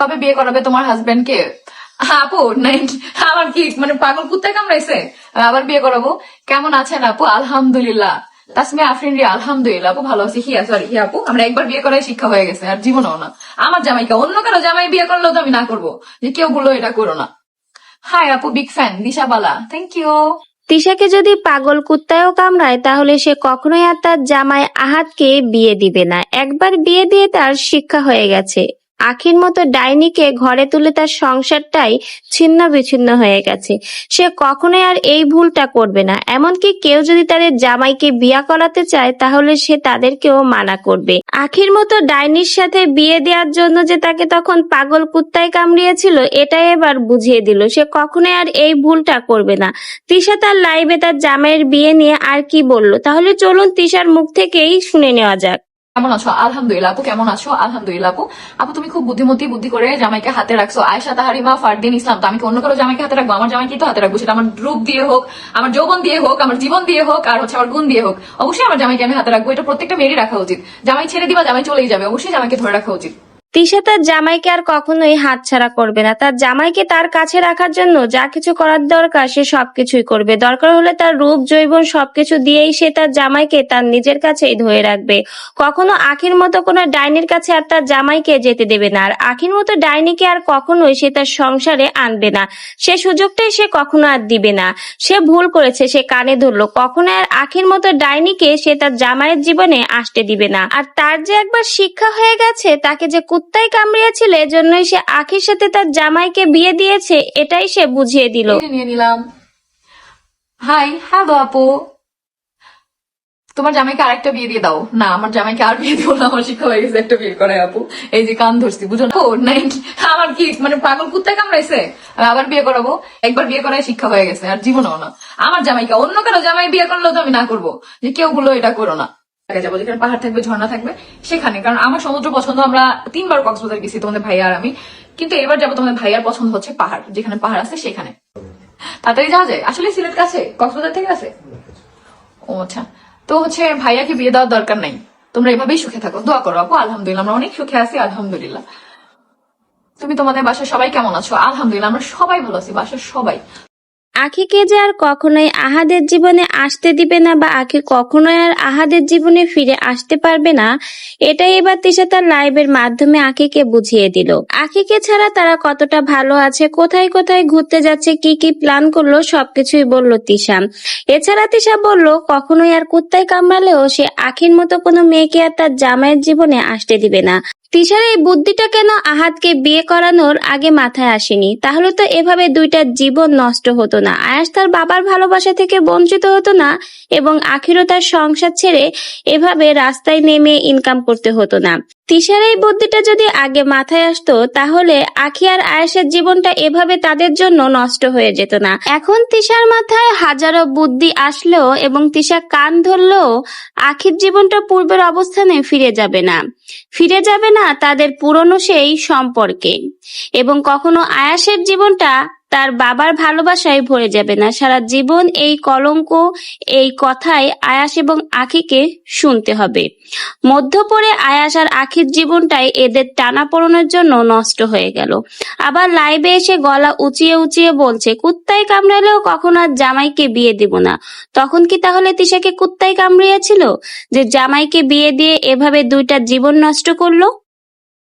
কবে বিয়ে করাবে তোমার হাজবেন্ড কে? আপু আমার কি মানে পাগল কুত্তায় কামড়াইছে? আবার বিয়ে করাবো? কেমন আছেন আপু? আলহামদুলিল্লাহ। তাসমি আফরিন রি আলহামদুলিল্লাহ, আপু, ভালো আছি। হিয়া সরি হিয়া আপু, আমরা একবার বিয়ে করাই শিক্ষা হয়ে গেছে, আর জীবনেও না। আমার জামাইকে, অন্য কারও জামাই বিয়ে করলেও তো আমি না করব। যে কেউ বলল এটা করো না। হাই আপু বিগ ফ্যান দিশাবালা। থ্যাংক ইউ তিশাকে যদি পাগল কুত্তায়ও কামড়ায়, তাহলে সে কখনোই আর তার জামাই আহাতকে বিয়ে দিবে না। একবার বিয়ে দিয়ে তার শিক্ষা হয়ে গেছে। আখির মতো ডাইনিকে ঘরে তুলে তার সংসারটাই ছিন্ন বিচ্ছিন্ন হয়ে গেছে। সে কখনোই আর এই ভুলটা করবে না। এমনকি কেউ যদি তাদের জামাইকে বিয়া করাতে চায়, তাহলে সে তাদেরকেও মানা করবে। আখির মতো ডাইনির সাথে বিয়ে দেওয়ার জন্য যে তাকে তখন পাগল কুত্তায় কামড়িয়েছিল, এটাই এবার বুঝিয়ে দিল। সে কখনোই আর এই ভুলটা করবে না। তিশা তার লাইভে তার জামাইয়ের বিয়ে নিয়ে আর কি বলল? তাহলে চলুন তিশার মুখ থেকেই শুনে নেওয়া যাক। কেমন আছো? আলহামদুলিল্লাহ আপু, কেমন আছো? আলহামদুলিল্লাহ আপু। আপু, তুমি খুব বুদ্ধিমতী, বুদ্ধি করে জামাইকে হাতে রাখছো। আয়সা তাহারিমা ফারদিন, ইসলাম। তো আমি অন্য কারও জামাইকে হাতে রাখব? আমার জামাইকে তো হাতে রাখব? সেটা আমার রূপ দিয়ে হোক, আমার যৌবন দিয়ে হোক, আমার জীবন দিয়ে হোক, আর হচ্ছে আমার গুণ দিয়ে হোক। অবশ্যই আমার জামাইকে আমি হাতে রাখব। এটা প্রত্যেকটা মেয়েরই রাখা উচিত। জামাই ছেড়ে দিবা, জামাই চলেই যাবে। অবশ্যই জামাইকে ধরে রাখা উচিত। তিশা তার জামাইকে আর কখনোই হাতছাড়া করবে না। তার জামাইকে তার কাছে রাখার জন্য যা কিছু করার দরকার সে সবকিছুই করবে। দরকার হলে তার রূপ জৈবন সবকিছু দিয়েই সে তার জামাইকে তার নিজের কাছেই ধরে রাখবে। কখনো আখির মতো কোনো ডাইনির কাছে আর তার জামাইকে যেতে দেবে না। আর আখির মতো ডাইনিকে আর কখনোই সে তার সংসারে আনবে না। সে সুযোগটাই সে কখনো আর দিবে না। সে ভুল করেছে, সে কানে ধরলো। কখনো আর আখির মতো ডাইনিকে সে তার জামাইয়ের জীবনে আসতে দিবে না। আর তার যে একবার শিক্ষা হয়ে গেছে, তাকে যে কুত্তায় কামড়িয়েছিল, এজন্যই সে আখির সাথে তার জামাইকে বিয়ে দিয়েছে, এটাই সে বুঝিয়ে দিল। নিয়ে নিলাম। হাই হ্যালো আপু। তোমার জামাইকে আরেকটা বিয়ে দিয়ে দাও। না, আমার জামাইকে আর বিয়ে দিও না, আমার শিক্ষা হয়ে গেছে একটা বিয়ে করে আপু। এই যে কান ধরছি, বুঝো না? ও, নাই, আমার কি মানে পাগল কুত্তায় কামড়াইছে? আমি আবার বিয়ে করাবো? একবার বিয়ে করাই শিক্ষা হয়ে গেছে, আর জীবনেও না। আমার জামাইকে অন্য কারও জামাই বিয়ে করলেও তো আমি না করব। যে কেউ বলল এটা করো না। জায়গায় যাব, যেখানে পাহাড় থাকবে, ঝর্ণা থাকবে, সেখানে। কারণ আমার সমুদ্র পছন্দ, আমরা তিনবার কক্সবাজার গেছি তোমাদের ভাইয়া আর আমি। কিন্তু এবার যাব তোমাদের ভাইয়ার পছন্দ হচ্ছে পাহাড়, যেখানে পাহাড় আছে সেখানে। তাড়াতাড়ি যাওয়া যায়? আসলে সিলেট কাছে? কক্সবাজার থেকে আছে ও আচ্ছা। তো হচ্ছে ভাইয়াকে বিয়ে দেওয়ার দরকার নাই। তোমরা এভাবেই সুখে থাকো। দোয়া করো, আপু, আলহামদুলিল্লাহ। আমরা অনেক সুখে আছি, আলহামদুলিল্লাহ। তুমি তোমাদের বাসায় সবাই কেমন আছো? আলহামদুলিল্লাহ, আমরা সবাই ভালো আছি, বাসার সবাই। আখিকে যে আর কখনোই আহাদের জীবনে আসতে দিবে না বা আখি কখনোই আর আহাদের জীবনে ফিরে আসতে পারবে না, এটাই এবার তিশা তার লাইভের মাধ্যমে আখিকে বুঝিয়ে দিল। আখিকে ছাড়া তারা কতটা ভালো আছে, কোথায় কোথায় ঘুরতে যাচ্ছে, কি কি প্ল্যান করল, সবকিছুই বলল তিশা। এছাড়া তিশা বলল, কখনোই আর কুত্তায় কামড়ালেও সে আখির মতো কোনো মেয়েকে আর তার জামাইয়ের জীবনে আসতে দিবে না। তিশার এই বুদ্ধিটা কেন আহাতকে বিয়ে করানোর আগে মাথায় আসেনি? তাহলে তো এভাবে দুইটা জীবন নষ্ট হতো না। আয়াস তার বাবার ভালোবাসা থেকে বঞ্চিত হতো না এবং আখিরও তার সংসার ছেড়ে এভাবে রাস্তায় নেমে ইনকাম করতে হতো না। তিশার এই বুদ্ধিটা যদি আগে মাথায় আসতো, তাহলে আখি আর আয়াসের জীবনটা এভাবে তাদের জন্য নষ্ট হয়ে যেত না। এখন তিশার মাথায় হাজারো বুদ্ধি আসলেও এবং তিশা কান ধরলেও আখির জীবনটা পূর্বের অবস্থানে ফিরে যাবে না। ফিরে যাবে না তাদের পুরনো সেই সম্পর্কে। এবং কখনো আয়াসের জীবনটা তার বাবার ভালোবাসায় ভরে যাবে না। সারা জীবন এই কলঙ্ক, এই কথাই আয়াস এবং আখিকে শুনতে হবে। মধ্য পড়ে আয়াস আর আখির জীবনটাই এদের টানাপোড়েনের জন্য নষ্ট হয়ে গেল। আবার লাইভে এসে গলা উঁচিয়ে উঁচিয়ে বলছে, কুত্তায় কামড়ালেও কখনো আর জামাইকে বিয়ে দিব না। তখন কি তাহলে তিশাকে কুত্তায় কামড়িয়েছিল? যে জামাইকে বিয়ে দিয়ে এভাবে দুইটা জীবন নষ্ট করল?